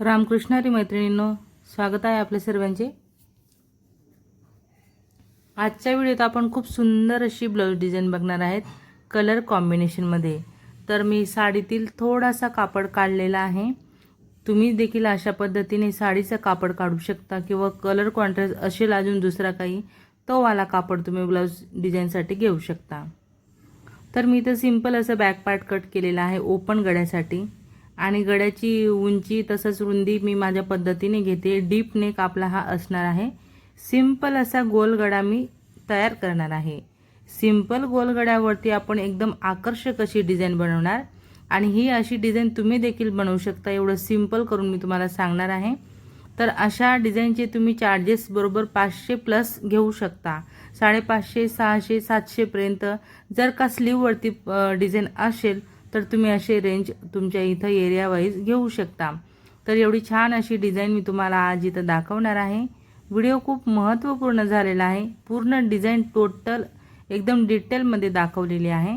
रामकृष्णारी मैत्रिणींनो स्वागत आहे आपल्या सर्वांचे. आजच्या व्हिडिओत आपण खूप सुंदर अशी ब्लाऊज डिझाईन बघणार आहेत कलर कॉम्बिनेशनमध्ये तर मी साडीतील थोडासा कापड काढलेला आहे. तुम्ही देखील अशा पद्धतीने साडीचं कापड काढू शकता किंवा कलर कॉन्ट्रास्ट असेल अजून दुसरा काही तो वाला कापड तुम्ही ब्लाऊज डिझाईनसाठी घेऊ शकता. तर मी इथं सिंपल असं बॅक पार्ट कट केलेला आहे ओपन गड्यासाठी आणि गड्याची उंची तसंच रुंदी मी माझ्या पद्धतीने घेते. डीप नेक आपला हा असणार आहे. सिंपल असा गोल गडा मी तयार करणार आहे. सिंपल गोल गड्यावरती आपण एकदम आकर्षक अशी डिझाईन बनवणार. आणि ही अशी डिझाईन तुम्ही देखील बनवू शकता. एवढं सिंपल करून मी तुम्हाला सांगणार आहे. तर अशा डिझाईनचे तुम्ही चार्जेस बरोबर पाचशे प्लस घेऊ शकता. साडेपाचशे सहाशे सातशेपर्यंत जर का स्लीववरती डिझाईन असेल तर तुम्ही असे रेंज तुमच्या इथं एरिया वाईज घेऊ शकता. तर एवढी छान अशी डिझाईन मी तुम्हाला आज इथं दाखवणार आहे. व्हिडिओ खूप महत्त्वपूर्ण झालेला आहे. पूर्ण डिझाईन टोटल एकदम डिटेलमध्ये दाखवलेली आहे.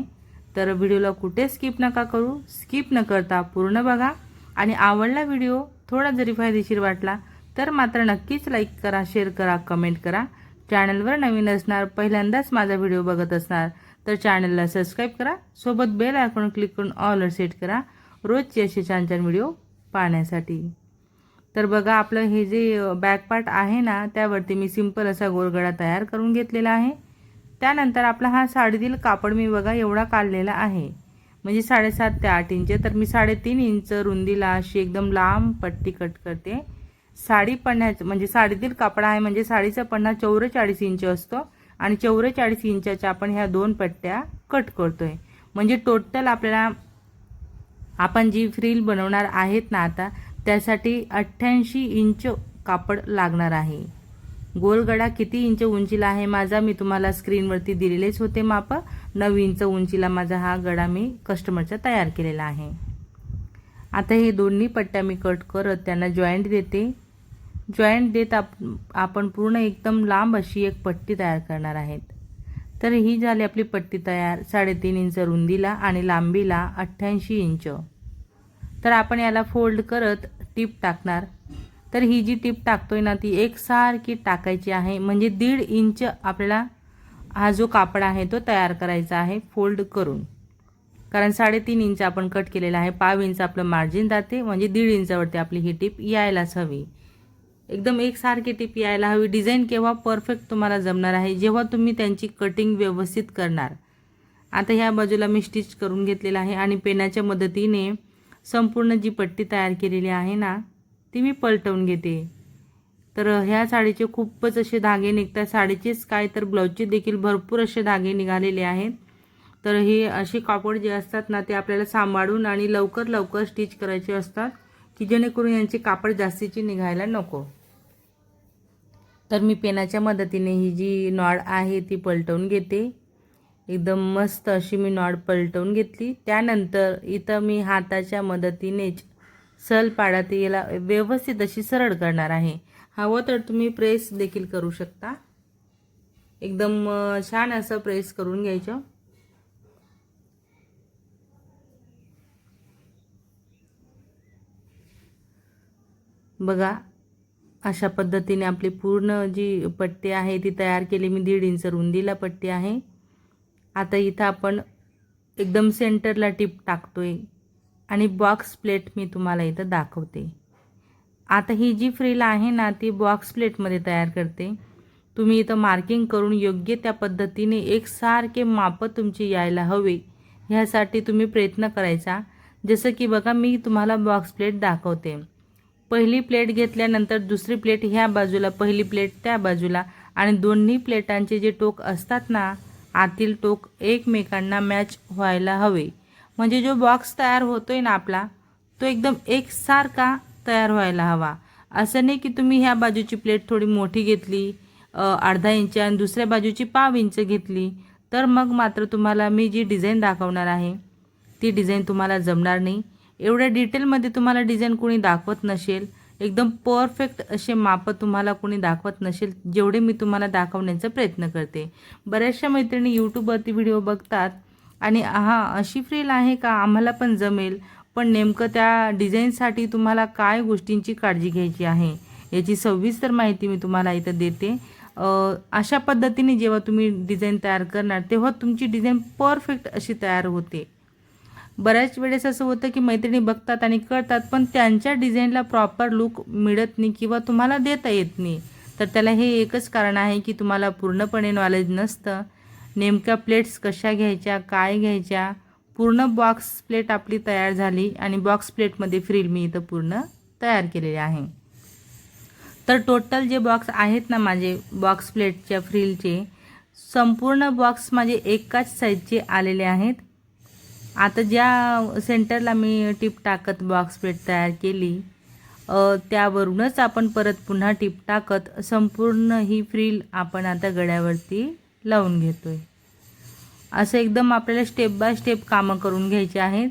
तर व्हिडिओला कुठे स्किप नका करू. स्किप न करता पूर्ण बघा. आणि आवडला व्हिडिओ थोडा जरी फायदेशीर वाटला तर मात्र नक्कीच लाईक करा शेअर करा कमेंट करा. चॅनलवर नवीन असणार पहिल्यांदाच माझा व्हिडिओ बघत असणार तर चॅनलला सबस्क्राईब करा. सोबत बेल आयकॉन क्लिक करून ऑलवर सेट करा. रोजचे असे छान छान व्हिडिओ पाहण्यासाठी. तर बघा आपलं हे जे बॅक पार्ट आहे ना त्यावरती मी सिंपल असा गोलगडा तयार करून घेतलेला आहे. त्यानंतर आपला हा साडीतील कापड मी बघा एवढा काढलेला आहे. म्हणजे साडेसात ते आठ इंच तर मी साडेतीन इंच रुंदीला अशी एकदम लांब पट्टी कट करते. साडी पडण्याचं म्हणजे साडीतील कापड आहे म्हणजे साडीचा पन्हा चौवेचाळीस इंच असतो. आणि चौवेचाळीस इंचाच्या आपण ह्या दोन पट्ट्या कट करतोय. म्हणजे टोटल आपल्याला आपण जी फ्रील बनवणार आहेत ना आता त्यासाठी अठ्ठ्याऐंशी इंच कापड लागणार आहे. गोलगडा किती इंच उंचीला आहे माझा मी तुम्हाला स्क्रीनवरती दिलेलेच होते माप. नऊ इंच उंचीला माझा हा गडा मी कस्टमरचा तयार केलेला आहे. आता हे दोन्ही पट्ट्या मी कट करत त्यांना जॉईंट देते. जॉईंट देत आप आपण पूर्ण एकदम लांब अशी एक पट्टी तयार करणार आहेत. तर ही झाली आपली पट्टी तयार साडेतीन इंच रुंदीला आणि लांबीला अठ्ठ्याऐंशी इंच. तर आपण याला फोल्ड करत टीप टाकणार. तर ही जी टीप टाकतोय ना ती एकसारखी टाकायची आहे. म्हणजे दीड इंच आपल्याला हा जो कापड आहे तो तयार करायचा आहे फोल्ड करून. कारण साडेतीन इंच आपण कट केलेला आहे. पाव इंच आपलं मार्जिन जाते. म्हणजे दीड इंचावरती आपली ही टीप यायलाच हवी. एकदम एकसारखी टीप यायला हवी. डिझाईन केव्हा परफेक्ट तुम्हाला जमणार आहे जेव्हा तुम्ही त्यांची कटिंग व्यवस्थित करणार. आता ह्या बाजूला मी स्टिच करून घेतलेलं आहे आणि पेनाच्या मदतीने संपूर्ण जी पट्टी तयार केलेली आहे ना ती मी पलटवून घेते. तर ह्या साडीचे खूपच असे धागे निघतात. साडीचेच काय तर ब्लाऊजचे देखील भरपूर असे धागे निघालेले आहेत. तर हे असे कापड जे असतात ना ते आपल्याला सांभाळून आणि लवकर लवकर स्टिच करायचे असतात की जेणेकरून यांचे कापड जास्तीचे निघायला नको. तर मी पेनाच्या मदतीने ही जी नॉड आहे ती पलटवून घेते. एकदम मस्त अशी मी नॉड पलटवून घेतली. त्यानंतर इथं मी हाताच्या मदतीनेच सल पाडात याला व्यवस्थित अशी सरळ करणार आहे. हवं तर तुम्ही प्रेस देखील करू शकता. एकदम छान असं प्रेस करून घ्यायचं. बघा अशा पद्धतीने आपली पूर्ण जी पट्टी आहे ती तयार केली. मी दीड इंच रुंदीला पट्टी आहे. आता इथं आपण एकदम सेंटरला टिप टाकतो आहे आणि बॉक्स प्लेट मी तुम्हाला इथं दाखवते. आता ही जी फ्रील आहे ना ती बॉक्स प्लेटमध्ये तयार करते. तुम्ही इथं मार्किंग करून योग्य त्या पद्धतीने एकसारखे मापं तुमची यायला हवे. ह्यासाठी तुम्ही प्रयत्न करायचा. जसं की बघा मी तुम्हाला बॉक्स प्लेट दाखवते. पहिली प्लेट घेतल्यानंतर दुसरी प्लेट ह्या बाजूला पहिली प्लेट त्या बाजूला. आणि दोन्ही प्लेटांचे जे टोक असतात ना आतील टोक एकमेकांना मॅच व्हायला हवे. म्हणजे जो बॉक्स तयार होतोय ना आपला तो एकदम एकसारखा तयार व्हायला हवा. असं नाही की तुम्ही ह्या बाजूची प्लेट थोडी मोठी घेतली अर्धा इंच आणि दुसऱ्या बाजूची पाव इंच घेतली तर मग मात्र तुम्हाला मी जी डिझाईन दाखवणार आहे ती डिझाईन तुम्हाला जमणार नाही. एवढ्या डिटेलमध्ये तुम्हाला डिझाईन कोणी दाखवत नसेल एकदम परफेक्ट असे मापं तुम्हाला कोणी दाखवत नसेल जेवढे मी तुम्हाला दाखवण्याचा प्रयत्न करते. बऱ्याचशा मैत्रिणी यूट्यूबवरती व्हिडिओ बघतात आणि हा अशी फ्रील आहे का? आम्हाला पण जमेल पण नेमकं त्या डिझाईनसाठी तुम्हाला काय गोष्टींची काळजी घ्यायची आहे? याची सविस्तर माहिती मी तुम्हाला इथं देते. अशा पद्धतीने जेव्हा तुम्ही डिझाईन तयार करणार तेव्हा तुमची डिझाईन परफेक्ट अशी तयार होते. बऱ्याच वेळेस असं होतं की मैत्रिणी बघतात आणि कळतात पण त्यांच्या डिझाईनला प्रॉपर लुक मिळत नाही किंवा तुम्हाला देता येत नाही. तर त्याला हे एकच कारण आहे की तुम्हाला पूर्णपणे नॉलेज नसतं. नेमक्या प्लेट्स कशा घ्यायच्या काय घ्यायच्या? पूर्ण बॉक्स प्लेट आपली तयार झाली आणि बॉक्स प्लेटमध्ये फ्रील मी इथं पूर्ण तयार केलेले आहे. तर टोटल जे बॉक्स आहेत ना माझे बॉक्स प्लेटच्या फ्रीलचे संपूर्ण बॉक्स माझे एकाच साईजचे आलेले आहेत. आता ज्या सेंटरला मी टीप टाकत बॉक्स प्लेट तयार केली त्यावरूनच आपण परत पुन्हा टीप टाकत संपूर्ण ही फ्रील आपण आता गळ्यावरती लावून घेतो आहे असं एकदम आपल्याला स्टेप बाय स्टेप कामं करून घ्यायचे आहेत.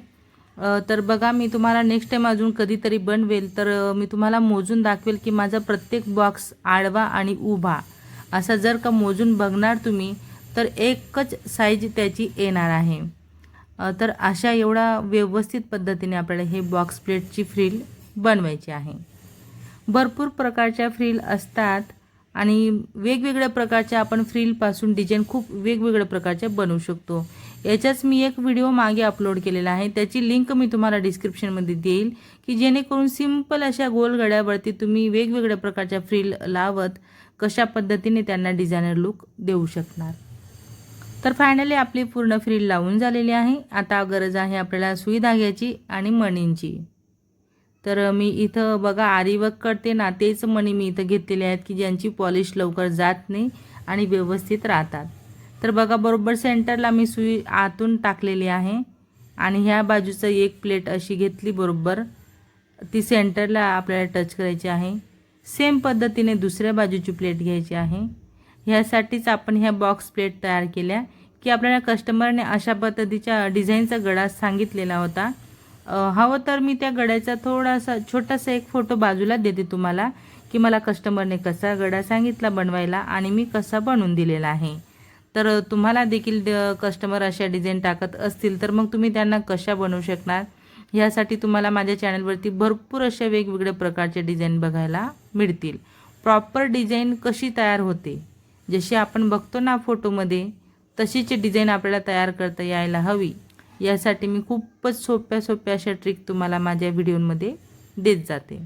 तर बघा मी तुम्हाला नेक्स्ट टाईम अजून कधीतरी बनवेल तर मी तुम्हाला मोजून दाखवेल की माझा प्रत्येक बॉक्स आडवा आणि उभा असा जर का मोजून बघणार तुम्ही तर एकच साईज त्याची येणार आहे. तर अशा एवढा व्यवस्थित पद्धतीने आपल्याला हे बॉक्स प्लेटची फ्रील बनवायची आहे. भरपूर प्रकारच्या फ्रील असतात आणि वेगवेगळ्या प्रकारच्या आपण फ्रीलपासून डिझाईन खूप वेगवेगळ्या प्रकारच्या बनवू शकतो. याच्याच मी एक व्हिडिओ मागे अपलोड केलेला आहे. त्याची लिंक मी तुम्हाला डिस्क्रिप्शनमध्ये देईल की जेणेकरून सिंपल अशा गोलगड्यावरती तुम्ही वेगवेगळ्या प्रकारच्या फ्रील लावत कशा पद्धतीने त्यांना डिझायनर लुक देऊ शकणार. तर फायनली आपली पूर्ण फ्रील लावून झालेली आहे. आता गरज आहे आपल्याला सुई धाग्याची आणि मणींची. तर मी इथं बघा आरीवर्क करते ना तेच मणी मी इथं घेतलेले आहेत की ज्यांची पॉलिश लवकर जात नाही आणि व्यवस्थित राहतात. तर बघा बरोबर सेंटरला मी सुई आतून टाकलेली आहे आणि ह्या बाजूचं एक प्लेट अशी घेतली बरोबर. ती सेंटरला आपल्याला टच करायची आहे. सेम पद्धतीने दुसऱ्या बाजूची प्लेट घ्यायची आहे. ह्यासाठीच आपण ह्या बॉक्स प्लेट तयार केल्या की आपल्याला कस्टमरने अशा पद्धतीच्या डिझाईनचा गडा सांगितलेला होता. हवं तर मी त्या गड्याचा थोडासा छोटासा एक फोटो बाजूला देते तुम्हाला की मला कस्टमरने कसा गडा सांगितला बनवायला आणि मी कसा बनवून दिलेला आहे. तर तुम्हाला देखील कस्टमर अशा डिझाईन टाकत असतील तर मग तुम्ही त्यांना कशा बनवू शकणार? ह्यासाठी तुम्हाला माझ्या चॅनलवरती भरपूर अशा वेगवेगळ्या प्रकारचे डिझाईन बघायला मिळतील. प्रॉपर डिझाईन कशी तयार होते? जशी आपण बघतो ना फोटोमध्ये तशीची डिझाईन आपल्याला तयार करता यायला हवी. यासाठी मी खूपच सोप्या सोप्या अशा ट्रिक तुम्हाला माझ्या व्हिडिओमध्ये देत जाते.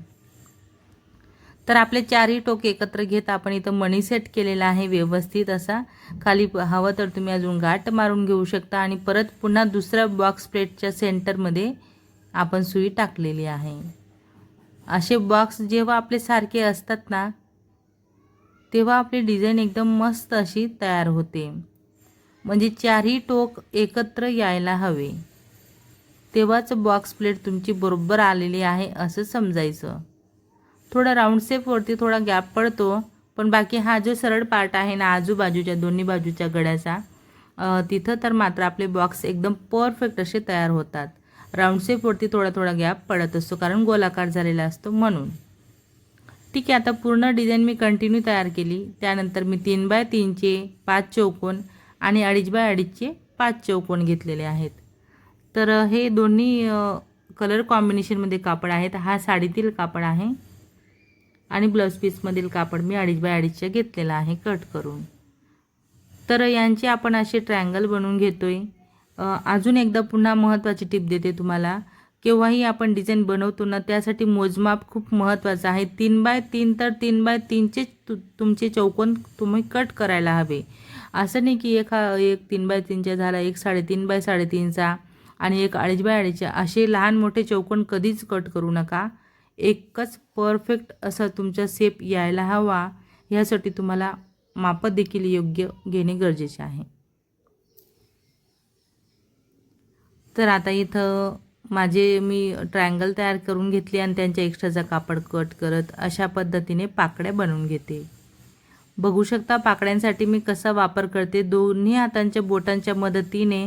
तर आपले चारही टोके एकत्र घेत आपण इथं मनी सेट केलेला आहे व्यवस्थित असा. खाली हवं तर तुम्ही अजून गाठ मारून घेऊ शकता आणि परत पुन्हा दुसऱ्या बॉक्स प्लेटच्या सेंटरमध्ये आपण सुई टाकलेली आहे. असे बॉक्स जेव्हा आपले सारखे असतात ना तेव्हा आपली डिझाईन एकदम मस्त अशी तयार होते. म्हणजे चारही टोक एकत्र यायला हवे. तेव्हाच बॉक्स प्लेट तुमची बरोबर आलेली आहे असं समजायचं. थोडं राऊंड शेपवरती थोडा गॅप पडतो पण बाकी हा जो सरळ पार्ट आहे ना आजूबाजूच्या दोन्ही बाजूच्या गड्याचा तिथं तर मात्र आपले बॉक्स एकदम परफेक्ट असे तयार होतात. राऊंड शेपवरती थोडा थोडा गॅप पडत असतो कारण गोलाकार झालेला असतो म्हणून. ठीक आहे आता पूर्ण डिझाईन मी कंटिन्यू तयार केली. त्यानंतर मी तीन बाय तीनचे पाच चौकोन आणि अडीच बाय अडीचचे पाच चौकोन घेतलेले आहेत. तर हे दोन्ही कलर कॉम्बिनेशनमध्ये कापड आहेत. हा साडीतील कापड आहे आणि ब्लाऊज पीसमधील कापड मी अडीच बाय अडीचच्या घेतलेला आहे कट करून. तर यांचे आपण असे ट्रायंगल बनवून घेतो आहे अजून एकदा पुन्हा महत्त्वाची टिप देते तुम्हाला. केव्हाही आपण डिझाईन बनवतो ना त्यासाठी मोजमाप खूप महत्त्वाचं आहे. तीन बाय तीन तर तीन बाय तीनचे तु तुमचे चौकोन तुम्ही कट करायला हवे. असं नाही की एक हा एक तीन बाय तीनचा झाला एक साडेतीन बाय साडेतीनचा आणि एक अडीच बाय अडीचचा. असे लहान मोठे चौकोन कधीच कट करू नका. एकच परफेक्ट असा तुमचा सेप यायला हवा. ह्यासाठी तुम्हाला मापं देखील योग्य घेणे गरजेचे आहे. तर आता इथं माझे मी ट्रायंगल तयार करून घेतली आणि त्यांच्या एक्स्ट्राचा कापड कट करत अशा पद्धतीने पाकड्या बनवून घेते. बघू शकता पाकड्यांसाठी मी कसा वापर करते. दोन्ही हातांच्या बोटांच्या मदतीने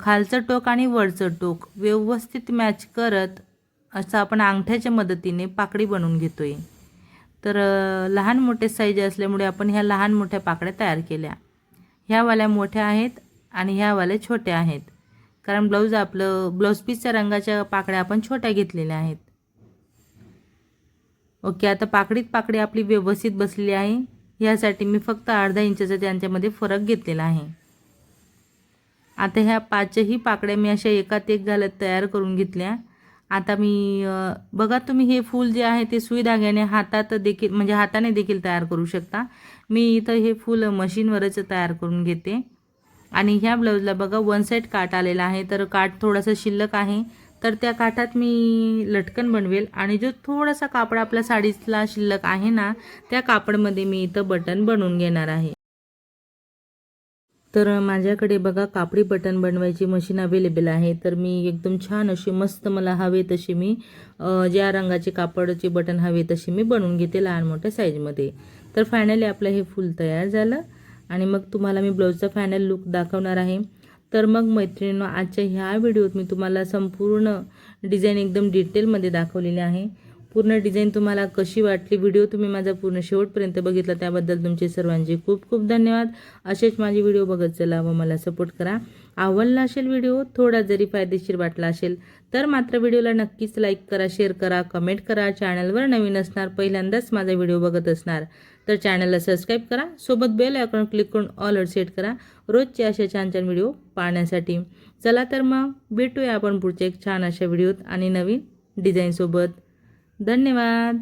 खालचं टोक आणि वरचं टोक व्यवस्थित मॅच करत असं आपण अंगठ्याच्या मदतीने पाकडी बनवून घेतो आहे तर लहान मोठे साईज असल्यामुळे आपण ह्या लहान मोठ्या पाकड्या तयार केल्या. ह्यावाल्या मोठ्या आहेत आणि ह्यावाल्या छोट्या आहेत. कारण ब्लाऊज आपलं ब्लाऊज पीसच्या रंगाच्या पाकड्या आपण छोट्या घेतलेल्या आहेत. ओके आता पाकडीत पाकडी आपली व्यवस्थित बसलेली आहे. ह्यासाठी मी फक्त अर्धा इंचाचा त्यांच्यामध्ये फरक घेतलेला आहे. आता ह्या पाचही पाकड्या मी अशा एकात एक घालत तयार करून घेतल्या. आता मी बघा तुम्ही हे फूल जे आहे ते सुई धाग्याने हातात देखील म्हणजे हाताने देखील तयार करू शकता. मी इथं हे फूल मशीनवरच तयार करून घेते. आणि ह्या ब्लाऊजला बघा वन साईड काट आलेला आहे. तर काठ थोडासा शिल्लक आहे. तर त्या काठात मी लटकन बनवेल. आणि जो थोडासा कापड आपल्या साडीतला शिल्लक आहे ना त्या कापडमध्ये मी इथं बटन बनवून घेणार आहे. तर माझ्याकडे बघा कापडी बटन बनवायची मशीन अवेलेबल आहे. तर मी एकदम छान अशी मस्त मला हवे तशी मी ज्या रंगाचे कापडचे बटन हवे तशी मी बनवून घेते लहान मोठ्या साईजमध्ये तर फायनली आपलं हे फूल तयार झालं. आणि मग तुम्हाला मी ब्लाऊजचा फायनल लुक दाखवणार आहे. तर मग मैत्रिणींनो आजच्या ह्या व्हिडिओत मी तुम्हाला संपूर्ण डिझाईन एकदम डिटेलमध्ये दाखवलेली आहे. पूर्ण डिझाईन तुम्हाला कशी वाटली व्हिडिओ तुम्ही माझा पूर्ण शेवटपर्यंत बघितला त्याबद्दल तुमचे सर्वांचे खूप खूप धन्यवाद. असेच माझे व्हिडिओ बघत चला व मला सपोर्ट करा. आवडला असेल व्हिडिओ थोडा जरी फायदेशीर वाटला असेल तर मात्र व्हिडिओला नक्कीच लाईक करा शेअर करा कमेंट करा. चॅनलवर नवीन असणार पहिल्यांदाच माझा व्हिडिओ बघत असणार. तर चॅनलला सबस्क्राईब करा. सोबत बेल आयकॉन क्लिक करून ऑल सेट करा. रोजचे असे छान छान व्हिडिओ पाहण्यासाठी. चला तर मग भेटूया आपण पुढच्या एक छान अशा व्हिडिओत आणि नवीन डिझाईनसोबत धन्यवाद.